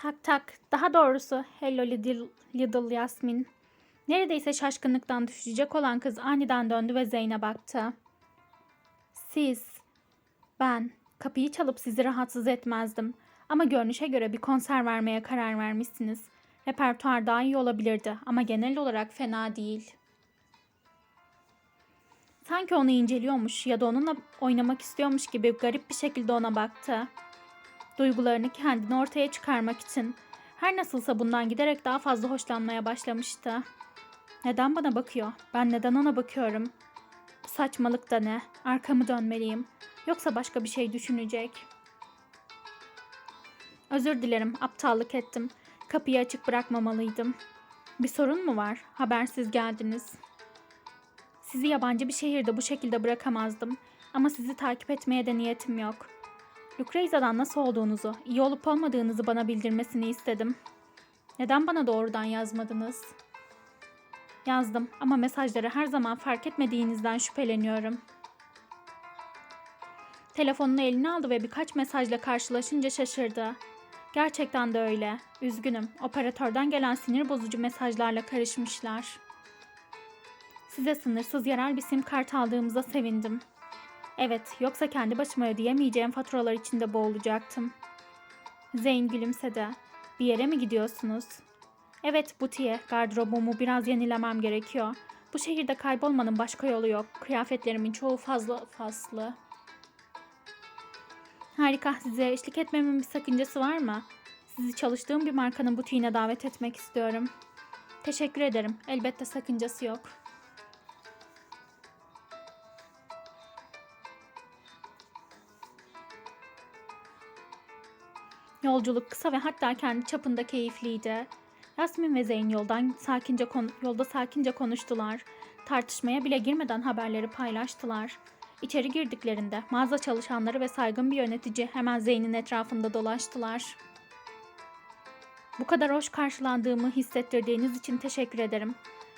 Tak tak. Daha doğrusu hello little, little Yasmin. Neredeyse şaşkınlıktan düşecek olan kız aniden döndü ve Zeyn'e baktı. Siz, ben kapıyı çalıp sizi rahatsız etmezdim. Ama görünüşe göre bir konser vermeye karar vermişsiniz. Repertuar daha iyi olabilirdi ama genel olarak fena değil. Sanki onu inceliyormuş ya da onunla oynamak istiyormuş gibi garip bir şekilde ona baktı. Duygularını kendini ortaya çıkarmak için her nasılsa bundan giderek daha fazla hoşlanmaya başlamıştı. Neden bana bakıyor? Ben neden ona bakıyorum? Bu saçmalık da ne? Arkamı dönmeliyim. Yoksa başka bir şey düşünecek. Özür dilerim, aptallık ettim. Kapıyı açık bırakmamalıydım. Bir sorun mu var? Habersiz geldiniz. Sizi yabancı bir şehirde bu şekilde bırakamazdım. Ama sizi takip etmeye de niyetim yok. Lucrezia'dan nasıl olduğunuzu, iyi olup olmadığınızı bana bildirmesini istedim. Neden bana doğrudan yazmadınız? Yazdım ama mesajları her zaman fark etmediğinizden şüpheleniyorum. Telefonunu eline aldı ve birkaç mesajla karşılaşınca şaşırdı. Gerçekten de öyle. Üzgünüm. Operatörden gelen sinir bozucu mesajlarla karışmışlar. Size sınırsız yarar bir sim kart aldığımıza sevindim. Evet, yoksa kendi başıma ödeyemeyeceğim faturalar içinde boğulacaktım. Zeyn gülümsedi. Bir yere mi gidiyorsunuz? Evet, butiğe. Gardırobumu biraz yenilemem gerekiyor. Bu şehirde kaybolmanın başka yolu yok. Kıyafetlerimin çoğu fazla faslı. Harika. Size eşlik etmemin bir sakıncası var mı? Sizi çalıştığım bir markanın butiğine davet etmek istiyorum. Teşekkür ederim. Elbette sakıncası yok. Yolculuk kısa ve hatta kendi çapında keyifliydi. Yasmin ve Zeyn yoldan sakince yolda sakince konuştular. Tartışmaya bile girmeden haberleri paylaştılar. İçeri girdiklerinde mağaza çalışanları ve saygın bir yönetici hemen Zeyn'in etrafında dolaştılar. Bu kadar hoş karşılandığımı hissettirdiğiniz için teşekkür ederim.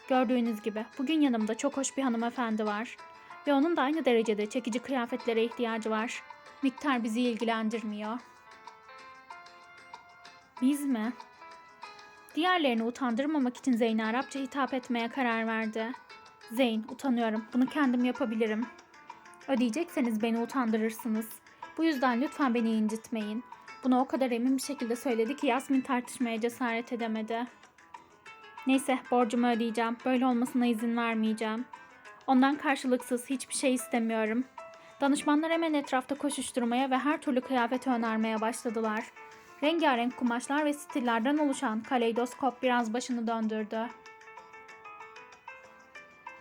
Gördüğünüz gibi bugün yanımda çok hoş bir hanımefendi var. Ve onun da aynı derecede çekici kıyafetlere ihtiyacı var. Miktar bizi ilgilendirmiyor. Biz mi? Diğerlerini utandırmamak için Zeyn'e Arapça hitap etmeye karar verdi. Zeyn, utanıyorum. Bunu kendim yapabilirim. Ödeyecekseniz beni utandırırsınız. Bu yüzden lütfen beni incitmeyin. Bunu o kadar emin bir şekilde söyledi ki Yasmin tartışmaya cesaret edemedi. Neyse, borcumu ödeyeceğim. Böyle olmasına izin vermeyeceğim. Ondan karşılıksız hiçbir şey istemiyorum. Danışmanlar hemen etrafta koşuşturmaya ve her türlü kıyafeti önermeye başladılar. Rengarenk kumaşlar ve stillerden oluşan kaleidoskop biraz başını döndürdü.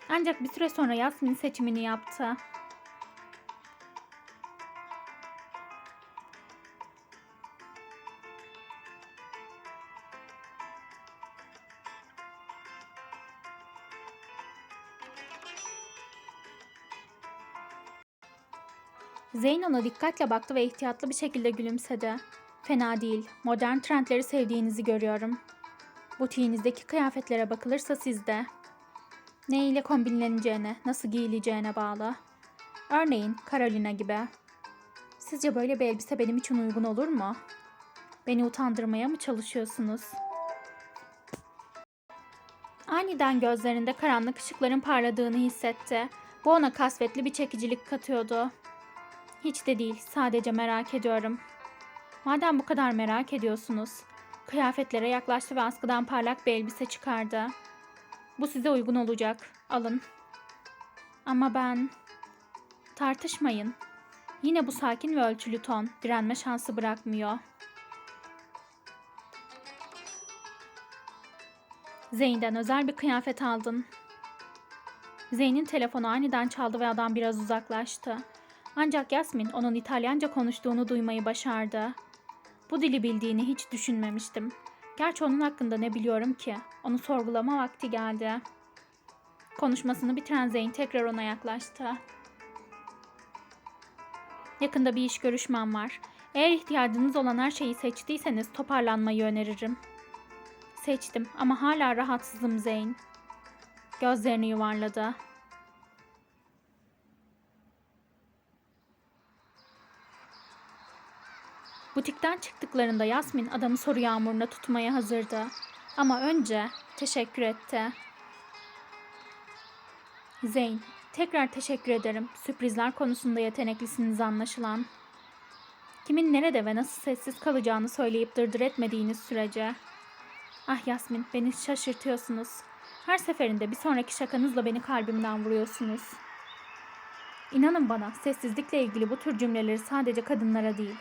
Ancak bir süre sonra Yasmin seçimini yaptı. Zeyn ona dikkatle baktı ve ihtiyatlı bir şekilde gülümsedi. Fena değil. Modern trendleri sevdiğinizi görüyorum. Butiğinizdeki kıyafetlere bakılırsa sizde. Ne ile kombinleneceğine, nasıl giyileceğine bağlı. Örneğin Carolina gibi. Sizce böyle bir elbise benim için uygun olur mu? Beni utandırmaya mı çalışıyorsunuz? Aniden gözlerinde karanlık ışıkların parladığını hissetti. Bu ona kasvetli bir çekicilik katıyordu. Hiç de değil, sadece merak ediyorum. Madem bu kadar merak ediyorsunuz, kıyafetlere yaklaştı ve askıdan parlak bir elbise çıkardı. Bu size uygun olacak. Alın. Ama ben... Tartışmayın. Yine bu sakin ve ölçülü ton direnme şansı bırakmıyor. Zeyn'den özel bir kıyafet aldın. Zeyn'in telefonu aniden çaldı ve adam biraz uzaklaştı. Ancak Yasmin onun İtalyanca konuştuğunu duymayı başardı. Bu dili bildiğini hiç düşünmemiştim. Gerçi onun hakkında ne biliyorum ki? Onu sorgulama vakti geldi. Konuşmasını bitiren Zeyn tekrar ona yaklaştı. Yakında bir iş görüşmem var. Eğer ihtiyacınız olan her şeyi seçtiyseniz toparlanmayı öneririm. Seçtim ama hala rahatsızım Zeyn. Gözlerini yuvarladı. Butikten çıktıklarında Yasmin adamı soru yağmuruna tutmaya hazırdı. Ama önce teşekkür etti. Zeyn, tekrar teşekkür ederim. Sürprizler konusunda yeteneklisiniz anlaşılan. Kimin nerede ve nasıl sessiz kalacağını söyleyip dırdır etmediğiniz sürece. Ah Yasmin, beni şaşırtıyorsunuz. Her seferinde bir sonraki şakanızla beni kalbimden vuruyorsunuz. İnanın bana, sessizlikle ilgili bu tür cümleleri sadece kadınlara değil,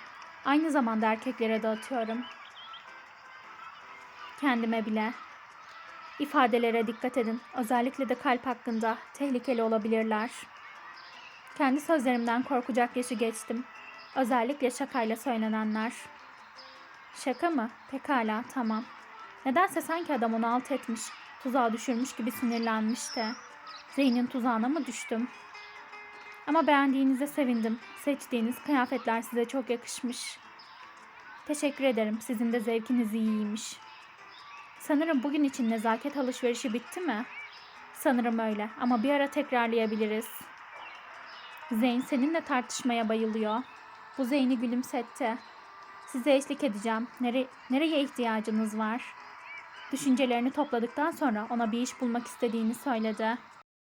aynı zamanda erkeklere de atıyorum. Kendime bile. İfadelere dikkat edin. Özellikle de kalp hakkında tehlikeli olabilirler. Kendi sözlerimden korkacak yaşı geçtim. Özellikle şakayla söylenenler. Şaka mı? Pekala, tamam. Nedense sanki adam onu alt etmiş, tuzağa düşürmüş gibi sinirlenmişti. Zeyn'in tuzağına mı düştüm? Ama beğendiğinize sevindim. Seçtiğiniz kıyafetler size çok yakışmış. Teşekkür ederim. Sizin de zevkiniz iyiymiş. Sanırım bugün için nezaket alışverişi bitti mi? Sanırım öyle ama bir ara tekrarlayabiliriz. Zeyn seninle tartışmaya bayılıyor. Bu Zeyn'i gülümsetti. Size eşlik edeceğim. Nere nereye ihtiyacınız var? Düşüncelerini topladıktan sonra ona bir iş bulmak istediğini söyledi.